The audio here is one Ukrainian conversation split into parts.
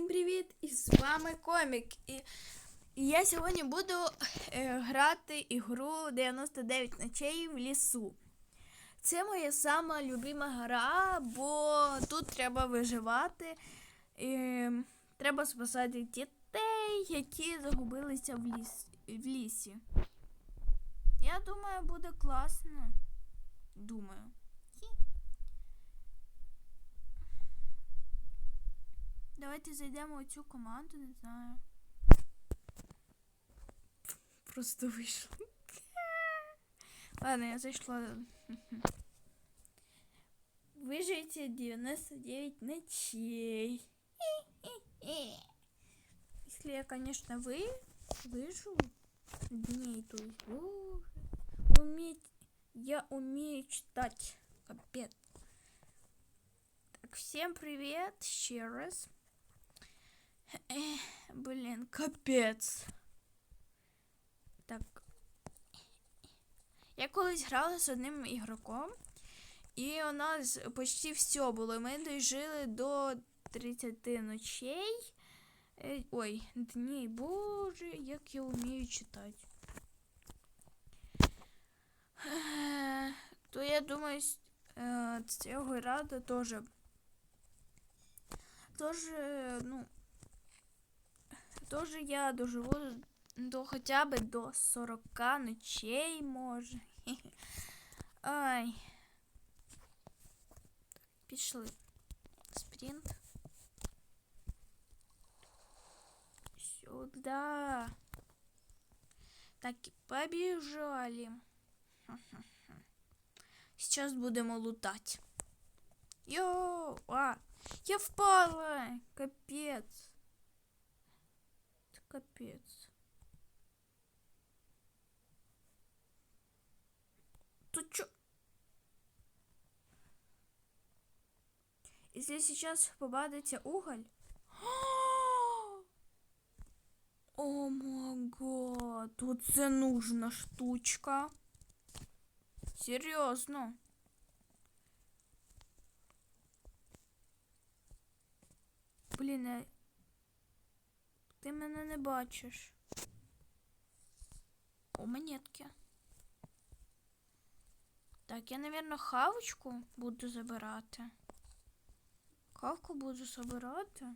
Всім привіт! І з вами Комік. І, і я сьогодні буду е, грати ігру 99 ночей в лісу. Це моя сама любима гра, бо тут треба виживати. І, треба спасати дітей, які загубилися в, ліс, в лісі. Я думаю, буде класно. Думаю. Давайте зайдемо у цю команду, не знаю. Просто вийшло. Ладно, я зайшла. Выживите 99 ночей. Если я, конечно, вы выживу дней, то есть, боже, уметь, я умею читать, капец. Так, всем привет, еще раз. Ех, Блін, капець. Так. Я колись грала з одним ігроком, і у нас почти все було. Ми дожили до 30 ночей. Е, Ой, дней, боже, як я вмію читати. То я думаю, е, цього рада теж. Тоже, ну, Тоже я доживу до хоча б до 40 ночей, може. Ай. Пішли. Спринт. Сюда. Так, і побіжали. Сейчас будемо лутати. Йоу! А! Я впала! Капець. Капец. Тут чё? Если сейчас попадете уголь... О май гад, тут це нужна штучка. Серьезно. Блін, я... Ти мене не бачиш. О, монетки. Так, я, напевно, хавочку буду забирати. Хавку буду забирати.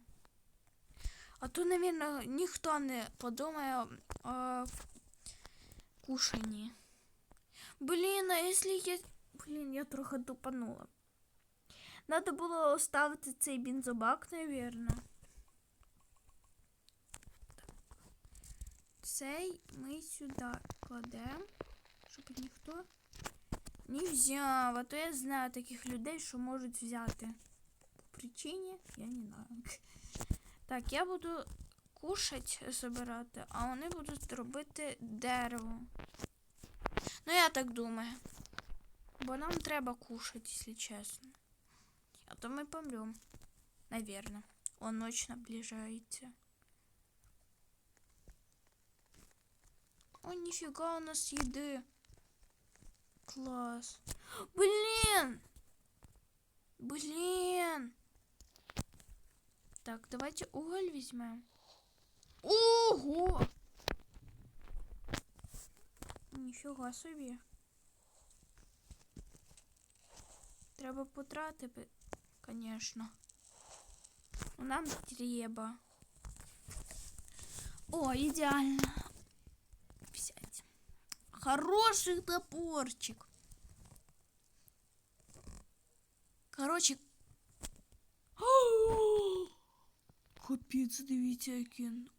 А то, напевно, ніхто не подумає о кушанні. Блін, а якщо я... Блін, я трохи тупанула. Надо було оставити цей бензобак, напевно. Цей ми сюди кладемо, щоб ніхто не взяв. А то я знаю таких людей, що можуть взяти. По причині я не знаю. Так, я буду кушать забирати, а вони будуть робити дерево. Ну, я так думаю. Бо нам треба кушать, якщо чесно. А то ми помрем. Наверное. Он ночь наближається. О, нифига у нас еды. Класс. Блин! Блин! Так, давайте уголь возьмем. Ого! Нифига собі. Треба потратити, конечно. Нам треба. О, ідеально. взять. Хороший топорчик. Короче. Капец, дивіться, який. він.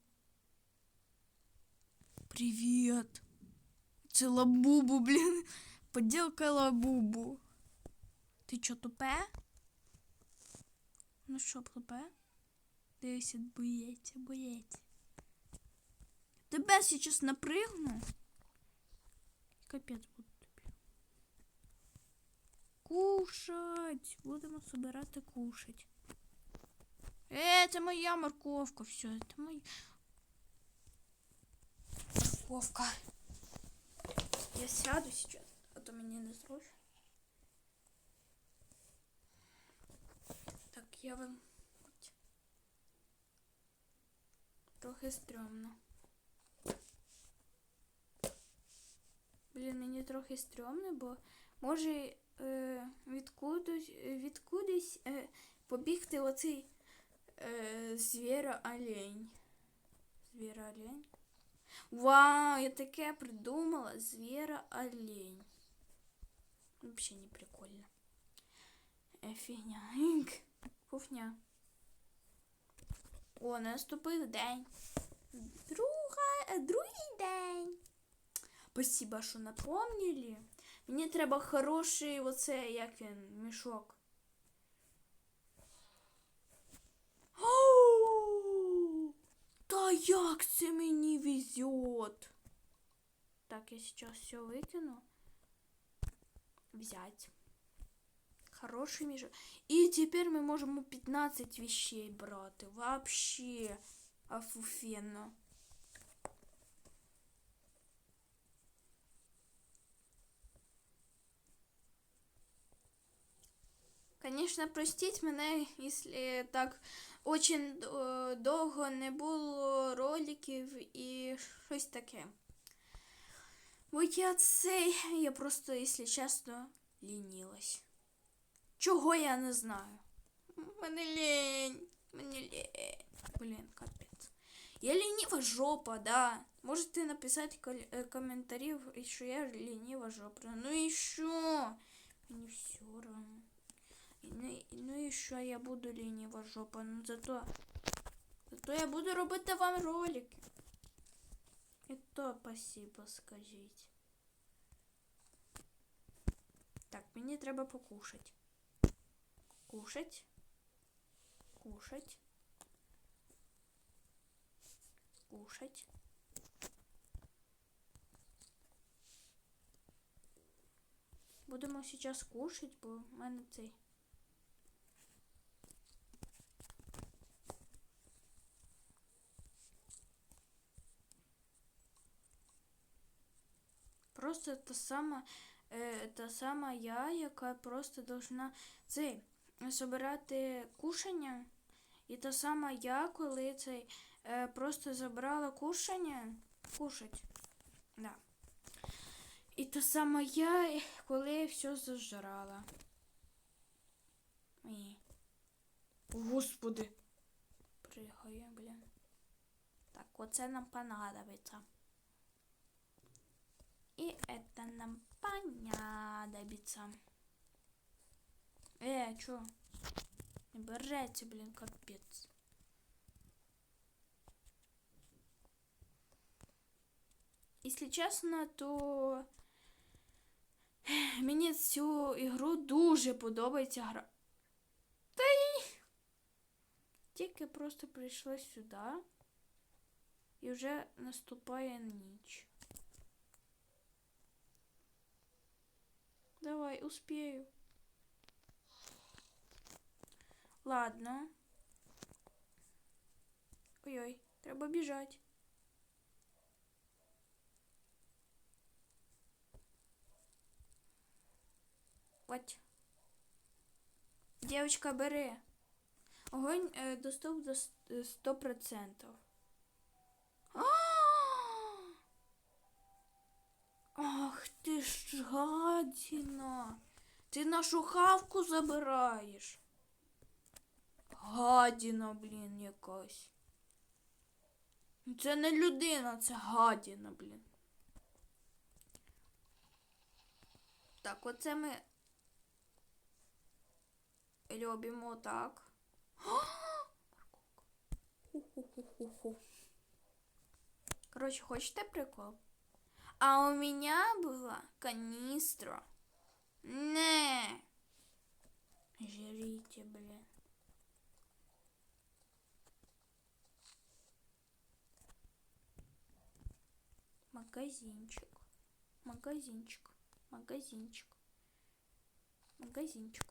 Привет. Це лабубу, блін. Поділка лабубу. Ти чо тупе? Ну що, тупе? Дивися, боється, боється. Тебе сейчас напрыгну. Капец буду тобі. Кушать. Будемо собирати кушать. Это моя морковка. Все, это моя морковка. Я сяду сейчас, а то мне не зручно. Так, я вам Трохи стрьомно. Трохи стрьомно, бо може е, відкудись, відкудись е, побігти оцей е, звіра олень. Звіра олень. Вау, я таке придумала. Звіра олень. Вообще не прикольно. Е, фігня. Фуфня. О, наступив день. Друга, е, другий день. Спасибо, що напомнили. Мені треба хороший оце, як він, мішок. Оу! Та як це мені везет? Так, я сейчас все выкину. Взять. Хороший мешок. И теперь мы можем 15 вещей брать. Вообще офуфенно. Конечно, простіть мене, якщо так очень е, довго не було роликів і щось таке. Бо я цей, я просто, якщо чесно, лінілась. Чого я не знаю? Мене лень, мене лень. Блін, капець. Я лініва жопа, да. Можете написати кол- е, коментарів, що я лініва жопа. Ну і що? Мені все равно. Ну, і- ну і що я буду лініва жопа, ну зато. Зато я буду робити вам ролики. І то спасибо скажіть. Так, мені треба покушать. Кушать. Кушать. Кушать. Будемо зараз кушать, бо в мене цей. Просто та сама, е, та сама я, яка просто должна цей збирати кушання. І та сама я, коли цей е, просто забрала кушання. Кушать. Да. І та сама я, коли все зажрала. І... Господи. Пригає, блін. Так, оце нам понадобиться. И это нам понадобится. Э, чё? Не берете, блин, капец. Если чесно, то мені цю ігру дуже подобається гра. Та й тільки просто прийшла сюди і вже наступає ніч. Давай, успею. Ладно. Ой-ой, треба біжать. Вот. Девочка, бери. Огонь е, доступ до с- е, 100%. А! Ах гадіна. Ти нашу хавку забираєш. Гадіна, блін, якась. Це не людина, це гадіна, блін. Так, оце ми робимо так. Короче, хочете прикол? А у меня была канистра. Не. Жрите, блин. Магазинчик. Магазинчик. Магазинчик. Магазинчик.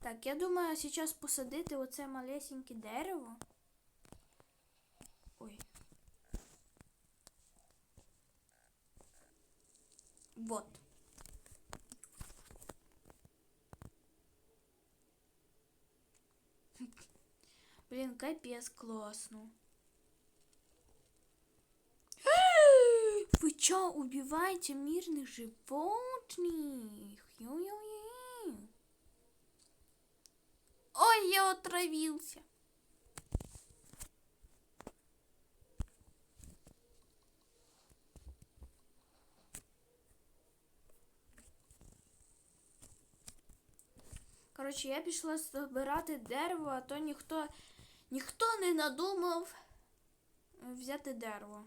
Так, я думаю, сейчас посадити оце малесеньке дерево. Ой. Вот. Блін, капець класно. Вы чё, убиваете мирных животных? Ё-ё-ё. Ой, я отравился. Коротше, я пішла збирати дерево, а то ніхто, ніхто не надумав взяти дерево.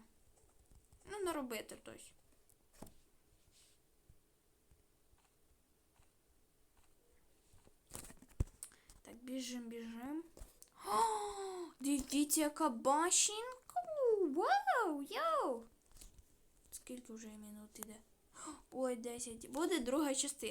Ну, наробити тось. Так, біжим, біжим. О, дивіться, яка башенка. Вау, йоу. Скільки вже минут іде? Ой, 10. Буде друга частина.